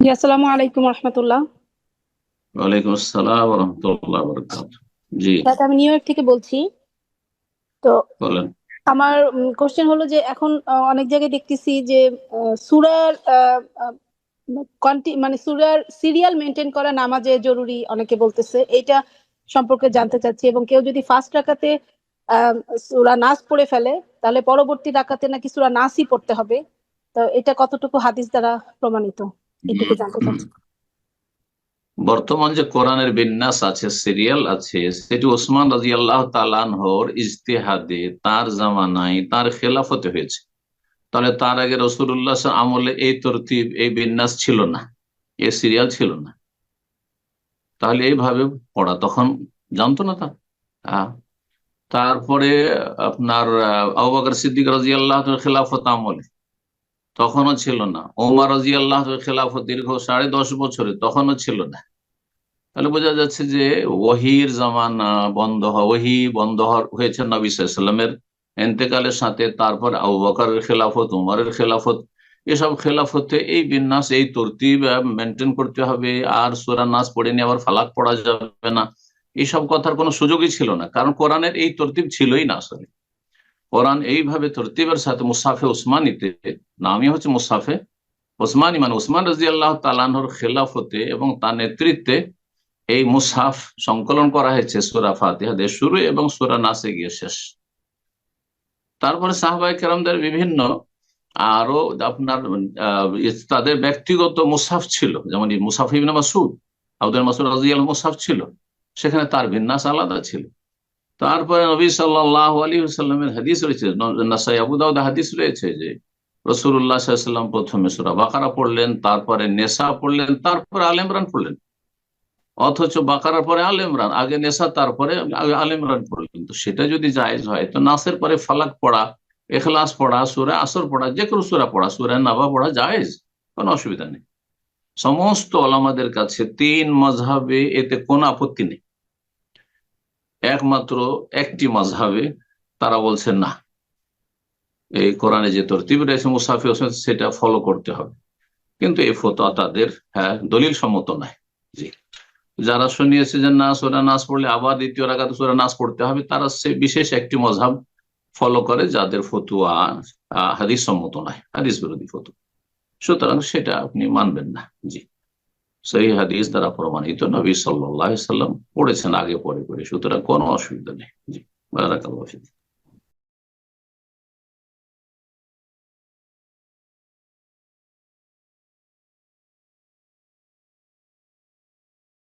জি আসসালামু আলাইকুম রহমতুল্লাহ। ওয়ালাইকুম আসসালাম রহমতুল্লাহ বরকাত। জি। দাদা আমি নিউ ইয়র্ক থেকে বলছি। তো বলেন। আমার কোশ্চেন হলো যে এখন অনেক জায়গায় দেখতেছি যে সূরার মানে সূরার সিরিয়াল মেনটেন করা নামাজে জরুরি অনেকে বলতেছে। এটা সম্পর্কে জানতে চাচ্ছি এবং কেউ যদি ফার্স্ট রাকাতে সূরা নাস পড়ে ফেলে তাহলে পরবর্তী রাকাতে নাকি সূরা নাসই পড়তে হবে। তো এটা কতটুকু হাদিস দ্বারা প্রমাণিত? এটুকু জানতে চাচ্ছি। বর্তমান যে কোরআনের বিন্যাস আছে, সিরিয়াল আছে, সেটি ওসমান রাজি আল্লাহ তালানহর ইজতেহাদে তার জামানায় তার খেলাফতে হয়েছে। তাহলে তার আগে রসুল্লাহ আমলে এই তরতিব, এই বিন্যাস ছিল না এই সিরিয়াল ছিল না। তাহলে এইভাবে পড়া, তখন জানতো না তা? তারপরে আপনার আবু সিদ্দিক রাজি আল্লাহ খেলাফত আমলে তখনও ছিল না। ওমর রাজি আল্লাহ খেলাফত দীর্ঘ সাড়ে দশ বছরে তখনও ছিল না। তাহলে বোঝা যাচ্ছে যে ওহির জামানা বন্ধ ওহি বন্ধ হয়েছে নবী সাল্লামের এন্তেকালের সাথে। তারপর আবু বকরের খেলাফত, উমরের খেলাফত, এসব খেলাফতে এই বিন্যাস, এই তরতিব মেনটেন করতে হবে। আর সুরা নাচ পড়ে নিয়ে আবার ফালাক পড়া যাবে না। এইসব কথার কোনো সুযোগই ছিল না। কারণ কোরআনের এই তরতিব ছিলই না আসলে। কোরআন এইভাবে তরতিবের সাথে মুসাফে উসমানিতে, নামই হচ্ছে মুসাফে ওসমানী মানে ওসমান রাজি আল্লাহ তালানহর খেলাফতে এবং তার নেতৃত্বে এই মুসাফ সংকলন করা হয়েছে সুরা ফাতিহাদের শুরু এবং সুরা নাসে গিয়ে শেষ। তারপরে সাহবাই কেরামদের বিভিন্ন আরও আপনার তাদের ব্যক্তিগত মুসাফ ছিল, যেমন মুসাফ ইবনে মাসুদ আব্দুল মাসুদ রাজিয়াল মুসাফ ছিল, সেখানে তার বিন্যাস আলাদা ছিল। তারপরে নবী সাল্লাহ আলী সাল্লামের হাদিস রয়েছে। নাসাই আবু দাউদ হাদিস রয়েছে যে রসুল্লাহ সাল্লাম প্রথমে সুরা বাকারা পড়লেন, তারপরে নেশা পড়লেন, তারপরে আল ইমরান পড়লেন। অথচ বাকারার পরে আল ইমরান, আগে নেশা তারপরে আগে আল ইমরান পড়লেন। তো সেটা যদি জায়েজ হয়, তো নাসের পরে ফালাক পড়া এখলাস পড়া, সুরা আসর পড়া যে কোনো সুরা পড়া, সুরা নাবা পড়া জায়েজ, কোনো অসুবিধা নেই। সমস্ত ওলামাদের কাছে তিন মজহাবে এতে কোনো আপত্তি নেই। একমাত্র একটি মাঝহাবে তারা বলছে, না, এই কোরআনে যে তরতিব রয়েছে মুসাফি হোসেন, সেটা ফলো করতে হবে। কিন্তু এই ফতোয়া তাদের হ্যাঁ দলিল সম্মত নয়। জি। যারা শুনিয়েছে যে না, সোরা নাচ পড়লে আবার দ্বিতীয় রাখাতে সোরা নাচ পড়তে হবে, তারা সে বিশেষ একটি মজাব ফলো করে যাদের ফতুয়া হাদিস সম্মত নয়, হাদিস বিরোধী ফতুয়া। সুতরাং সেটা আপনি মানবেন না। জি। সেই হাদিস দ্বারা প্রমাণিত নবী সাল্লাহ সাল্লাম পড়েছেন আগে পরে করে সুতরাং কোনো অসুবিধা নেই জি, বারাকাল্লাহ।